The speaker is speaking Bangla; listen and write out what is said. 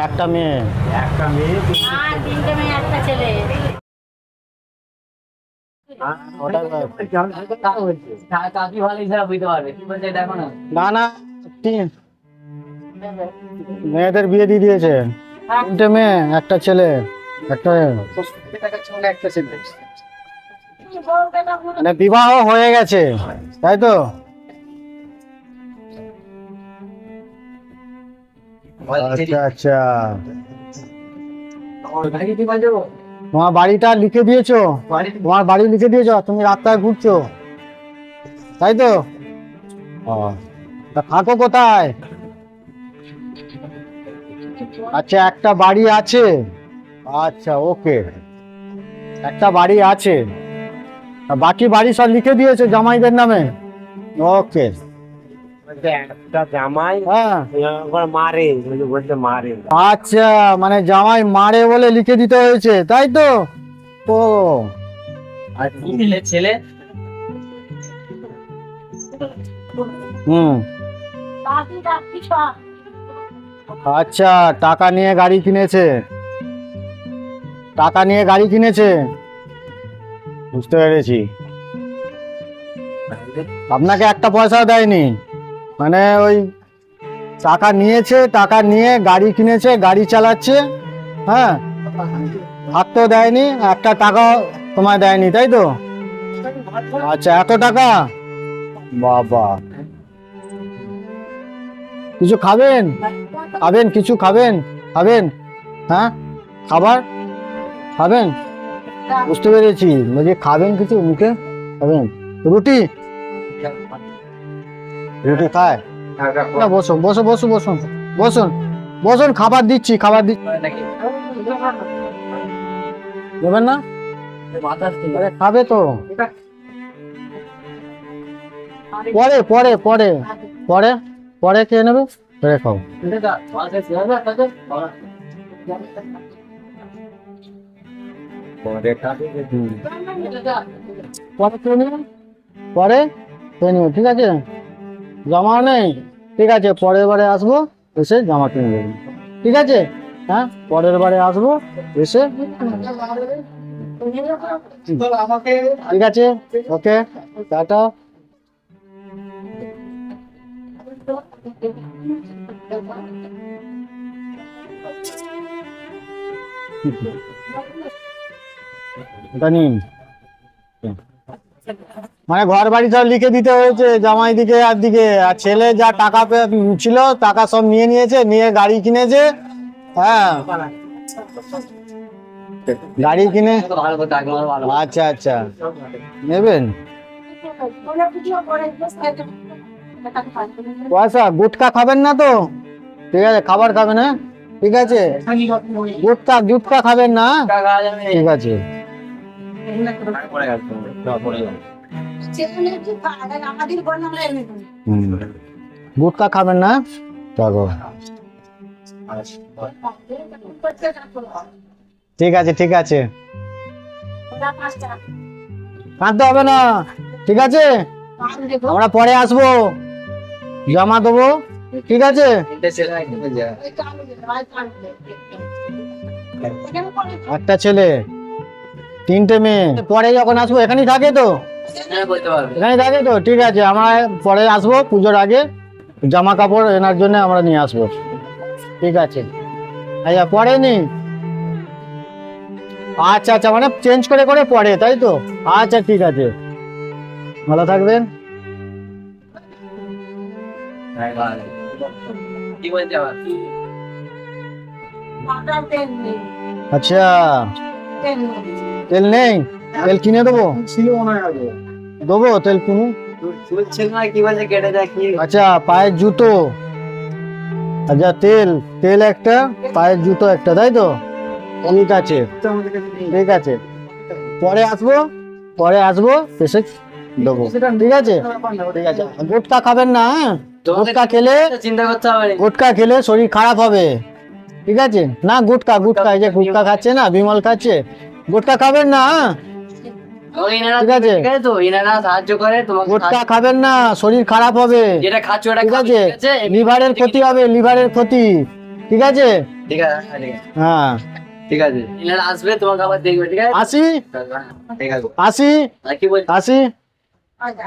একটা মেয়ে। একটা মেয়ে আর তিনটে মেয়ে একটা ছেলে। না। না মেয়েদের বিয়ে দিয়ে দিয়েছে। তিনটে মেয়ে একটা ছেলে একটা একটা ছেলে মানে বিবাহ হয়ে গেছে তাই তো? আচ্ছা আচ্ছা। তোমার বাড়িটা লিখে দিয়েছ? তোমার বাড়ি লিখে দিয়েছ? তুমি রাস্তায় ঘুরছো? তাই তো? তা থাকো কোথায়? আচ্ছা একটা বাড়ি আছে। আচ্ছা ওকে। একটা বাড়ি আছে। বাকি বাড়ি সব লিখে দিয়েছ জামাইদের নামে? ওকে। আচ্ছা মানে জামাই মারে বলে লিখে দিতে হয়েছে তাই তো? ও। ছেলে? হুম। আচ্ছা টাকা নিয়ে গাড়ি কিনেছে। টাকা নিয়ে গাড়ি কিনেছে। বুঝতে পেরেছি। আপনাকে একটা পয়সাও দেয়নি। মানে ওই টাকা নিয়েছে, টাকা নিয়ে গাড়ি কিনেছে, গাড়ি চালাচ্ছে হ্যাঁ? হাতও দেয়নি, একটা টাকা তোমায় দেয়নি, তাই তো? আচ্ছা এত টাকা? বাবা। কিছু খাবেন? খাবেন, কিছু খাবেন? খাবেন? হ্যাঁ? খাবার? খাবেন? বুঝতে পেরেছি। বলছি, খাবেন কিছু মুখে? খাবেন? রুটি? রুটি খায় না বসুন বসো বসো বসুন। বসুন বসুন খাবার দিচ্ছি খাবার দিচ্ছি। দেবেন না? খাবে তো। পরে পরে পরে। পরে পরে কে নেবে পরে খাও। পরে পরে নেবে নেবে ঠিক আছে? জমা নেই? ঠিক আছে, পরের বারে আসব, এসে জামা কিনে দেবেন ঠিক আছে? হ্যাঁ পরের বারে আসব, এসে ঠিক আছে, ওকে, টাটা। নিন মানে ঘর বাড়ি সব লিখে দিতে হয়েছে জামাই দিকে আর দিকে। আর ছেলে যা টাকা ছিল, টাকা সব নিয়ে নিয়েছে, নিয়ে গাড়ি কিনেছে। হ্যাঁ। গাড়ি কিনে আচ্ছা আচ্ছা। নেবেন? পয়সা গুটকা খাবেন না তো? ঠিক আছে, খাবার খাবেন হ্যাঁ? ঠিক আছে? গুটকা গুটকা খাবেন না? ঠিক আছে। গুটকা খাবেন না? দেখো ঠিক আছে ঠিক আছে। কাঁদতে হবে না ঠিক আছে? আমরা পরে আসব। জমা দেবো ঠিক আছে? একটা ছেলে তিনটে মেয়ে। পরে যখন আসব এখানেই থাকে তো? এখানে থাকে তো ঠিক আছে আমরা পরে আসব পুজোর আগে জামা কাপড় এনার জন্য আমরা নিয়ে আসব। ঠিক আছে। আচ্ছা পরে নি? আচ্ছা আচ্ছা মানে চেঞ্জ করে করে পরে তাই তো? আচ্ছা ঠিক আছে। ভালো থাকবেন। আচ্ছা। তেল নেই? তেল কিনে দেবো? ছিল মনে হয় আগে। দেবো তেল কিনে? আচ্ছা পায়ের জুতো। আচ্ছা তেল তেল একটা পায়ের জুতো একটা তাই তো? ঠিক আছে। আমাদের কাছে নেই। ঠিক আছে। পরে আসব পরে আসব এসে দেবো। ঠিক আছে? ঠিক আছে গুটকা খাবেন না হ্যাঁ? গুটকা খেলে চিন্তা করতে হবে গুটকা খেলে শরীর খারাপ হবে। ঠিক আছে? না গুটকা গুটকা এই যে গুটকা খাচ্ছে না বিমল খাচ্ছে। গুটকা খাবেন না হ্যাঁ? ঠিক আছে। তো এনারা সাহায্য করে তোমাকে গুটকা খাবেন না শরীর খারাপ হবে। যেটা খাচ্ছ ওটা ঠিক আছে। লিভারের ক্ষতি হবে লিভারের ক্ষতি। ঠিক আছে? ঠিক আছে হ্যাঁ, ঠিক আছে। হ্যাঁ। এনারা আসবে তোমাকে আবার দেখবে ঠিক আছে? আসি? ঠিক আছে আসি? বলছি? আসি? আচ্ছা